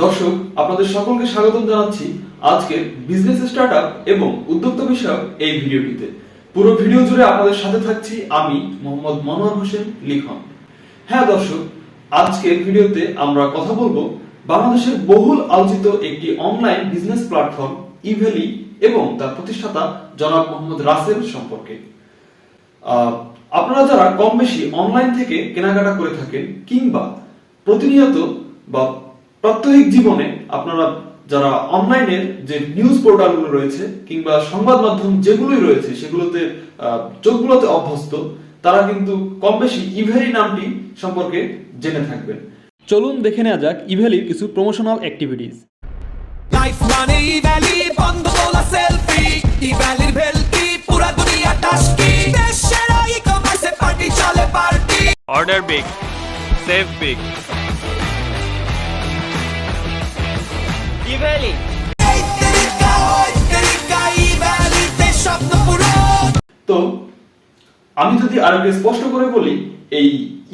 দর্শক, আপনাদের সকলকে স্বাগতম জানাচ্ছি আজকে বিজনেস স্টার্টআপ এবং উদ্যোক্তা বিষয়ক এই ভিডিওটিতে। পুরো ভিডিও জুড়ে আপনাদের সাথে থাকছি আমি, মোহাম্মদ মনোয়ার হোসেন লিখন। হ্যাঁ দর্শক, আজকের ভিডিওতে আমরা কথা বলব বাংলাদেশের বহুল আলোচিত একটি অনলাইন বিজনেস প্ল্যাটফর্ম ইভেলি এবং তার প্রতিষ্ঠাতা জনাব মোহাম্মদ রাসেল সম্পর্কে। আপনারা যারা কম বেশি অনলাইন থেকে কেনাকাটা করে থাকেন কিংবা প্রতিনিয়ত বা প্রাত্যহিক জীবনে আপনারা যারা অনলাইনের যে নিউজ পোর্টালগুলো রয়েছে কিংবা সংবাদ মাধ্যম যেগুলোই রয়েছে সেগুলোতে চোখগুলোতে অভ্যস্ত তারা কিন্তু কম বেশি ইভেরি নামটি সম্পর্কে জেনে থাকবেন। চলুন দেখে নেওয়া যাক ইভেলির কিছু প্রমোশনাল অ্যাক্টিভিটিস লাইফ মানে ইভ্যালি বন্ধ তোলা সেলফি ইভ্যালির ভেলকি পুরা দুনিয়া টাস্কি। দেশের ই কমার্সে পার্টি চলে party Order big, save big. স্বপ্ন পূরণ তো, আমি যদি আর একটু স্পষ্ট করে বলি, এই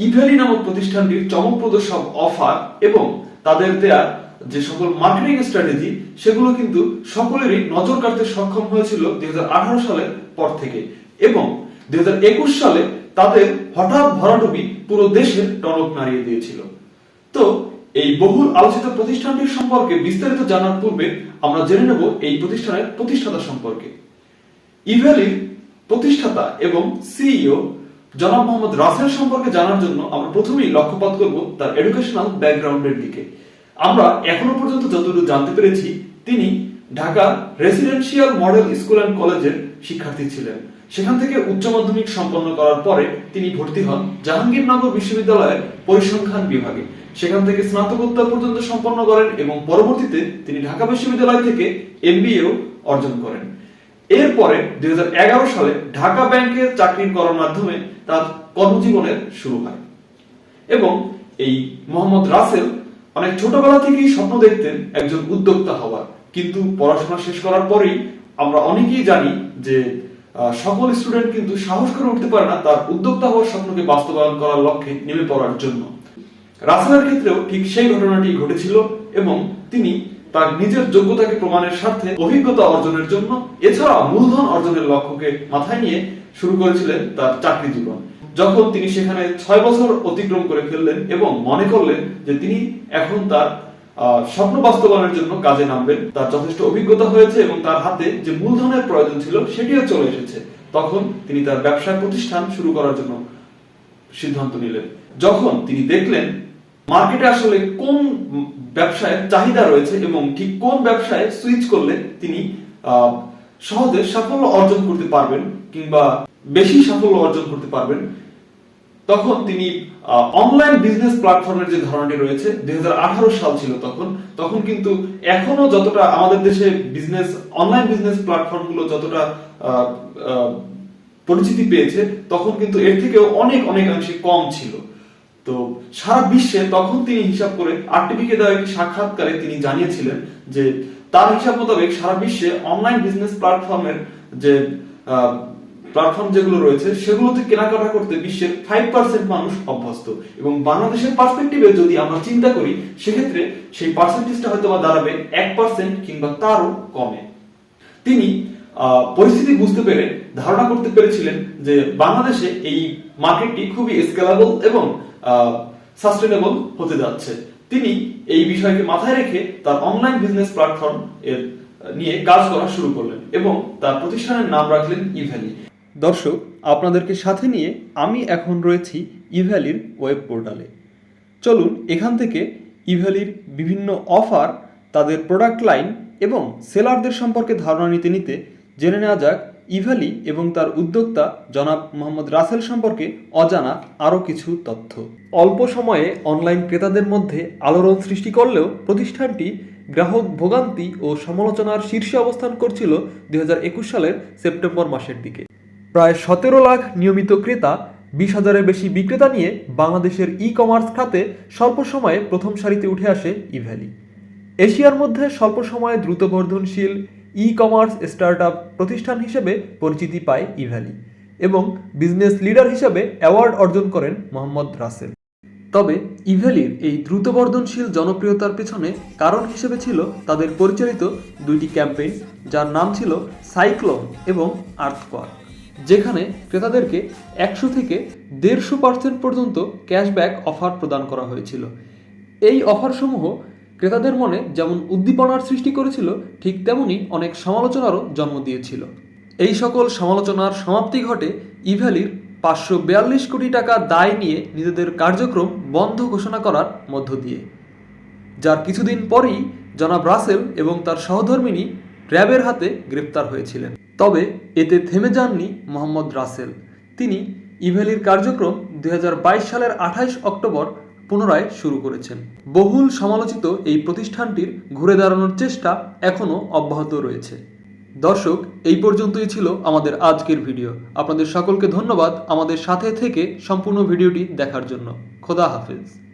ইভ্যালি নামক প্রতিষ্ঠানটির চমকপ্রদ সব অফার এবং তাদের দেয়া যে সকল মার্কেটিং স্ট্র্যাটেজি সেগুলো কিন্তু সকলেরই নজর কাড়তে সক্ষম হয়েছিল দুই সালের পর থেকে এবং দুই হাজার একুশ সালে তাদের হঠাৎ ভরাডুবি পুরো দেশের টনক নাড়িয়ে দিয়েছিল। তো এই বহুল আলোচিত প্রতিষ্ঠানটির সম্পর্কে বিস্তারিত জানার পূর্বে আমরা জেনে নেব এই প্রতিষ্ঠানের প্রতিষ্ঠাতা সম্পর্কে। ইভ্যালির প্রতিষ্ঠাতা এবং সিইও জনাব মোহাম্মদ রাসেল সম্পর্কে জানার জন্য আমরা প্রথমেই লক্ষ্যপাত করব তার এডুকেশনাল ব্যাকগ্রাউন্ডের দিকে। আমরা এখনও পর্যন্ত যতটুকু জানতে পেরেছি, তিনি Dhaka residential model school and কলেজের শিক্ষার্থী ছিলেন। সেখান থেকে উচ্চ মাধ্যমিক সম্পন্ন করার পরে তিনি ভর্তি হন জাহাঙ্গীরনগর বিশ্ববিদ্যালয়ের পরিসংখ্যান বিভাগে। সেখান থেকে স্নাতকোত্তর পর্যন্ত সম্পন্ন করেন এবং পরবর্তীতে তিনি ঢাকা বিশ্ববিদ্যালয় থেকে এমবিএও অর্জন করেন। এরপরে দুই সালে ঢাকা ব্যাংকে চাকরি করার মাধ্যমে তার কর্মজীবনের শুরু হয় এবং এই মোহাম্মদ রাসেল অনেক ছোটবেলা থেকেই স্বপ্ন দেখতেন একজন উদ্যোক্তা হওয়ার। কিন্তু পড়াশোনা শেষ করার পরেই আমরা অনেকেই জানি যে সকল স্টুডেন্ট কিন্তু সাহস করে উঠতে পারে না তার উদ্যোক্তা হওয়ার স্বপ্নকে বাস্তবায়ন করার লক্ষ্যে নেমে পড়ার জন্য। রাসেলের ক্ষেত্রেও ঠিক সেই ঘটনাটি ঘটেছিল এবং তিনি তার নিজের যোগ্যতাকে প্রমাণের স্বার্থে অভিজ্ঞতা অর্জনের জন্য এছাড়া মূলধন অর্জনের লক্ষ্যকে মাথায় নিয়ে শুরু করেছিলেন তার চাকরি জীবন। যখন তিনি সেখানে ছয় বছর অতিক্রম করে ফেললেন এবং মনে করলেন যে তিনি এখন তার স্বপ্ন বাস্তবায়নের জন্য কাজে নামবেন, তার যথেষ্ট অভিজ্ঞতা হয়েছে এবং তার হাতে যে মূলধনের প্রয়োজন ছিল সেটিও চলে এসেছে, তখন তিনি তার ব্যবসায় প্রতিষ্ঠান শুরু করার জন্য সিদ্ধান্ত নিলেন। যখন তিনি দেখলেন মার্কেটে আসলে কোন ব্যবসায় চাহিদা রয়েছে এবং ঠিক কোন ব্যবসায় সুইচ করলে তিনি সহজে সাফল্য অর্জন করতে পারবেন কিংবা বেশি সাফল্য অর্জন করতে পারবেন, তখন তিনি অনলাইন বিজনেস প্ল্যাটফর্মের যে ধারণাটি রয়েছে, দুই হাজার আঠারো সাল ছিল তখন তখন কিন্তু এখনও যতটা আমাদের দেশে বিজনেস অনলাইন বিজনেস প্ল্যাটফর্মগুলো যতটা পরিচিতি পেয়েছে, তখন কিন্তু এর থেকেও অনেক, অনেকাংশে কম ছিল। তো সারা বিশ্বে তখন তিনি হিসাব করে আরটিভিকে দেওয়া একটি সাক্ষাৎকারে তিনি জানিয়েছিলেন যে তার হিসাব মোতাবেক সারা বিশ্বে অনলাইন বিজনেস প্ল্যাটফর্মের যে প্ল্যাটফর্ম যেগুলো রয়েছে, সেগুলোতে কেনাকাটা করতে বিশ্বের ফাইভ পার্সেন্ট মানুষ অভ্যস্ত। এবং বাংলাদেশের পার্সপেক্টিভে যদি আমরা চিন্তা করি, সেক্ষেত্রে সেই পার্সেন্টেজটা হয়তো বা দাঁড়াবে এক পার্সেন্ট কিংবা তারও কমে। তিনি পরিস্থিতি বুঝতে পেরে, ধারণা করতে পেরেছিলেন যে বাংলাদেশে এই মার্কেটটি খুবই স্কেলেবল এবং সাস্টেনেবল হতে যাচ্ছে। তিনি এই বিষয়কে মাথায় রেখে তার অনলাইন বিজনেস প্ল্যাটফর্ম এর নিয়ে কাজ করা শুরু করলেন এবং তার প্রতিষ্ঠানের নাম রাখলেন ইভ্যালি দর্শক, আপনাদেরকে সাথে নিয়ে আমি এখন রয়েছি ইভ্যালির ওয়েব পোর্টালে চলুন, এখান থেকে ইভ্যালির বিভিন্ন অফার তাদের প্রোডাক্ট লাইন এবং সেলারদের সম্পর্কে ধারণা নিতে নিতে জেনে নেওয়া যাক ইভ্যালি এবং তার উদ্যোক্তা জনাব মোহাম্মদ রাসেল সম্পর্কে অজানা আরও কিছু তথ্য। অল্প সময়ে অনলাইন ক্রেতাদের মধ্যে আলোড়ন সৃষ্টি করলেও প্রতিষ্ঠানটি গ্রাহক ভোগান্তি ও সমালোচনার শীর্ষে অবস্থান করছিল দুই হাজার একুশ সালের সেপ্টেম্বর মাসের দিকে। প্রায় সতেরো লাখ নিয়মিত ক্রেতা, বিশ হাজারের বেশি বিক্রেতা নিয়ে বাংলাদেশের ই কমার্স খাতে স্বল্প সময়ে প্রথম সারিতে উঠে আসে ইভ্যালি এশিয়ার মধ্যে স্বল্প সময়ে দ্রুত বর্ধনশীল ই কমার্স স্টার্টআপ প্রতিষ্ঠান হিসেবে পরিচিতি পায় ইভ্যালি এবং বিজনেস লিডার হিসেবে অ্যাওয়ার্ড অর্জন করেন মোহাম্মদ রাসেল। তবে ইভ্যালির এই দ্রুত বর্ধনশীল জনপ্রিয়তার পেছনে কারণ হিসেবে ছিল তাদের পরিচালিত দুইটি ক্যাম্পেইন, যার নাম ছিল সাইক্লোন এবং আর্থকোয়ার যেখানে ক্রেতাদেরকে একশো থেকে দেড়শো পার্সেন্ট পর্যন্ত ক্যাশব্যাক অফার প্রদান করা হয়েছিল। এই অফারসমূহ ক্রেতাদের মনে যেমন উদ্দীপনার সৃষ্টি করেছিল, ঠিক তেমনি অনেক সমালোচনারও জন্ম দিয়েছিল। এই সকল সমালোচনার সমাপ্তি ঘটে ইভ্যালির পাঁচশো বিয়াল্লিশ কোটি টাকা দায় নিয়ে নিজেদের কার্যক্রম বন্ধ ঘোষণা করার মধ্য দিয়ে। যার কিছুদিন পরেই জনাব রাসেল এবং তার সহধর্মিনী র্যাবের হাতে গ্রেপ্তার হয়েছিলেন। তবে এতে থেমে যাননি মোহাম্মদ রাসেল। তিনি ইভেলির কার্যক্রম দু হাজার বাইশ সালের আঠাইশ অক্টোবর পুনরায় শুরু করেছেন। বহুল সমালোচিত এই প্রতিষ্ঠানটির ঘুরে দাঁড়ানোর চেষ্টা এখনও অব্যাহত রয়েছে। দর্শক, এই পর্যন্তই ছিল আমাদের আজকের ভিডিও। আপনাদের সকলকে ধন্যবাদ আমাদের সাথে থেকে সম্পূর্ণ ভিডিওটি দেখার জন্য। খোদা হাফেজ।